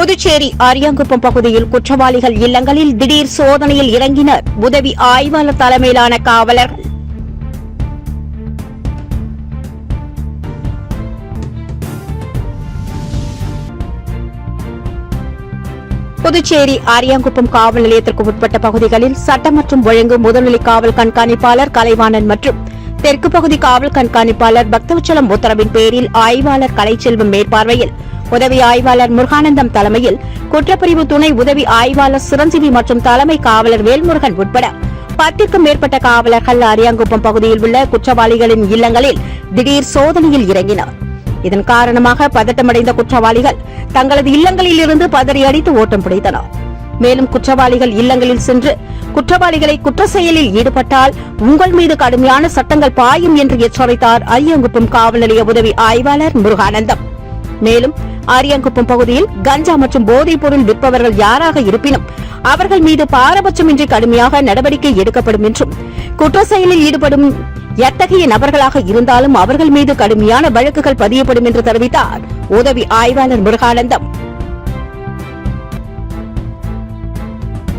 புதுச்சேரி அரியாங்குப்பம் பகுதியில் குற்றவாளிகள் இல்லங்களில் திடீர் சோதனையில் இறங்கினர். உதவி ஆய்வாளர் தலைமையிலான காவலர்கள் புதுச்சேரி அரியாங்குப்பம் காவல் நிலையத்திற்கு உட்பட்ட பகுதிகளில் சட்டம் மற்றும் ஒழுங்கு முதல்நிலை காவல் கண்காணிப்பாளர் கலைவாணன் மற்றும் தெற்கு பகுதி காவல் கண்காணிப்பாளர் பக்தவச்சலம் உத்தரவின் பேரில் ஆய்வாளர் கலைச்செல்வம் மேற்பார்வையில் உதவி ஆய்வாளர் முருகானந்தம் தலைமையில் குற்றப்பிரிவு துணை உதவி ஆய்வாளர் சிரஞ்சீவி மற்றும் தலைமை காவலர் வேல்முருகன் உட்பட பத்திற்கும் மேற்பட்ட காவலர்கள் அரியாங்குப்பம் பகுதியில் உள்ள குற்றவாளிகளின் இல்லங்களில் திடீர் சோதனையில் இறங்கினர். இதன் காரணமாக பதட்டமடைந்த குற்றவாளிகள் தங்களது இல்லங்களில் இருந்து பதறி அடித்து ஓட்டம் பிடித்தனர். மேலும் குற்றவாளிகள் இல்லங்களில் சென்று குற்றவாளிகளை குற்ற செயலில் ஈடுபட்டால் உங்கள் மீது கடுமையான சட்டங்கள் பாயும் என்று எச்சரித்தார் அரியங்குப்பம் காவல் நிலைய உதவி ஆய்வாளர் முருகானந்தம். மேலும் ஆரியங்குப்பம் பகுதியில் கஞ்சா மற்றும் போதைப் பொருள் விற்பவர்கள் யாராக இருப்பினும் அவர்கள் மீது பாரபட்சமின்றி கடுமையாக நடவடிக்கை எடுக்கப்படும் என்றும் குற்ற செயலில் ஈடுபடும் எத்தகைய நபர்களாக இருந்தாலும் அவர்கள் மீது கடுமையான வழக்குகள் பதியப்படும் என்று தெரிவித்தார். உதவி ஆய்வாளர் முருகானந்தம்.